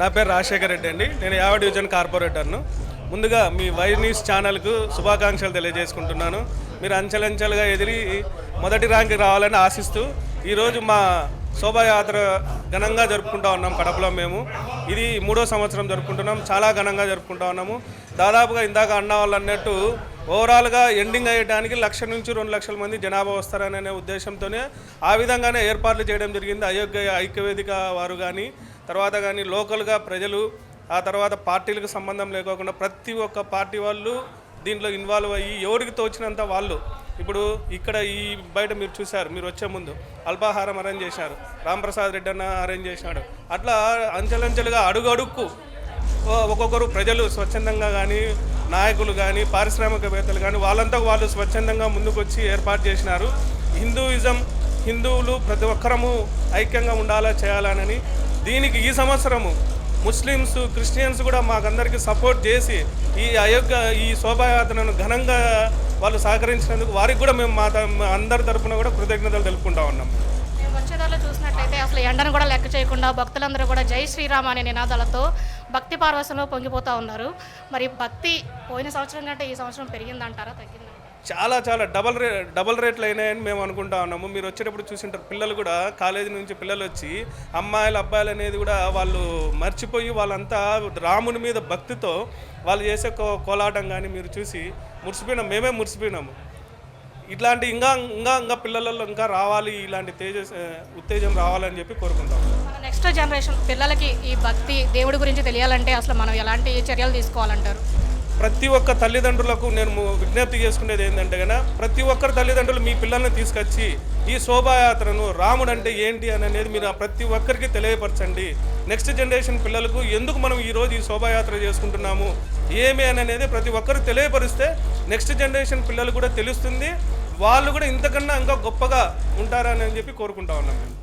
నా పేరు రాజశేఖర్ రెడ్డి అండి. నేను యావ డివిజన్ కార్పొరేటర్ను. ముందుగా మీ వై న్యూస్ ఛానల్కు శుభాకాంక్షలు తెలియజేసుకుంటున్నాను. మీరు అంచెలంచెలుగా ఎదిరి మొదటి ర్యాంక్ రావాలని ఆశిస్తూ ఈరోజు మా శోభాయాత్ర ఘనంగా జరుపుకుంటా ఉన్నాం కడపలో మేము. ఇది మూడో సంవత్సరం జరుపుకుంటున్నాం. చాలా ఘనంగా జరుపుకుంటా ఉన్నాము. దాదాపుగా ఇందాక అన్న వాళ్ళు అన్నట్టు ఓవరాల్గా ఎండింగ్ అయ్యడానికి లక్ష నుంచి రెండు లక్షల మంది జనాభా వస్తారనే ఉద్దేశంతోనే ఆ విధంగానే ఏర్పాట్లు చేయడం జరిగింది. అయోగ్య ఐక్యవేదిక వారు కానీ తర్వాత కానీ లోకల్గా ప్రజలు ఆ తర్వాత పార్టీలకు సంబంధం లేకోకుండా ప్రతి ఒక్క పార్టీ వాళ్ళు దీంట్లో ఇన్వాల్వ్ అయ్యి ఎవరికి తోచినంత వాళ్ళు. ఇప్పుడు ఇక్కడ ఈ బయట మీరు చూశారు మీరు వచ్చే ముందు అల్పాహారం అరేంజ్ చేశారు రాంప్రసాద్ రెడ్డి అన్న అరేంజ్ చేశాడు. అట్లా అంచెలంచెలుగా అడుగు అడుక్కు ఒక్కొక్కరు ప్రజలు స్వచ్ఛందంగా కానీ నాయకులు కానీ పారిశ్రామికవేత్తలు కానీ వాళ్ళంతా వాళ్ళు స్వచ్ఛందంగా ముందుకొచ్చి ఏర్పాటు చేసినారు. హిందూయిజం హిందువులు ప్రతి ఒక్కరము ఐక్యంగా ఉండాలా చేయాలనని దీనికి ఈ సంవత్సరము ముస్లిమ్స్ క్రిస్టియన్స్ కూడా మాకందరికీ సపోర్ట్ చేసి ఈ అయోగ్య ఈ శోభాయాత్రను ఘనంగా వాళ్ళు సహకరించినందుకు వారికి కూడా మేము మా అందరి తరఫున కూడా కృతజ్ఞతలు తెలుపుకుంటా ఉన్నాం. మేము చూసినట్లయితే అసలు ఎండను కూడా లెక్క చేయకుండా భక్తులందరూ కూడా జై శ్రీరామ్ అనే నినాదాలతో భక్తి పార్వశంలో పొంగిపోతూ ఉన్నారు. మరి భక్తి పోయిన సంవత్సరం కంటే ఈ సంవత్సరం పెరిగిందంటారా తగ్గిందంటారా? చాలా చాలా డబల్ రే డబల్ రేట్లు అయినాయని మేము అనుకుంటా ఉన్నాము. మీరు వచ్చేటప్పుడు చూసింటారు పిల్లలు కూడా కాలేజీ నుంచి పిల్లలు వచ్చి అమ్మాయిలు అబ్బాయిలు అనేది కూడా వాళ్ళు మర్చిపోయి వాళ్ళంతా రాముని మీద భక్తితో వాళ్ళు చేసే కో కోలాటం కానీ మీరు చూసి మురిసిపోయినాం. మేమే మురిసిపోయినాము. ఇట్లాంటి ఇంకా ఇంకా ఇంకా పిల్లలలో ఇంకా రావాలి ఇలాంటి తేజ ఉత్తేజం రావాలని చెప్పి కోరుకుంటాం. నెక్స్ట్ జనరేషన్ పిల్లలకి ఈ భక్తి దేవుడి గురించి తెలియాలంటే అసలు మనం ఎలాంటి చర్యలు తీసుకోవాలంటారు? ప్రతి ఒక్క తల్లిదండ్రులకు నేను విజ్ఞప్తి చేసుకునేది ఏంటంటే కనుక ప్రతి ఒక్కరు తల్లిదండ్రులు మీ పిల్లల్ని తీసుకొచ్చి ఈ శోభాయాత్రను రాముడు అంటే ఏంటి అని అనేది మీరు ప్రతి ఒక్కరికి తెలియపరచండి. నెక్స్ట్ జనరేషన్ పిల్లలకు ఎందుకు మనం ఈరోజు ఈ శోభాయాత్ర చేసుకుంటున్నాము? ఏమి అని అనేది ప్రతి ఒక్కరు తెలియపరిస్తే నెక్స్ట్ జనరేషన్ పిల్లలు కూడా తెలుస్తుంది. వాళ్ళు కూడా ఇంతకన్నా ఇంకా గొప్పగా ఉంటారని చెప్పి కోరుకుంటా ఉన్నాం మేము.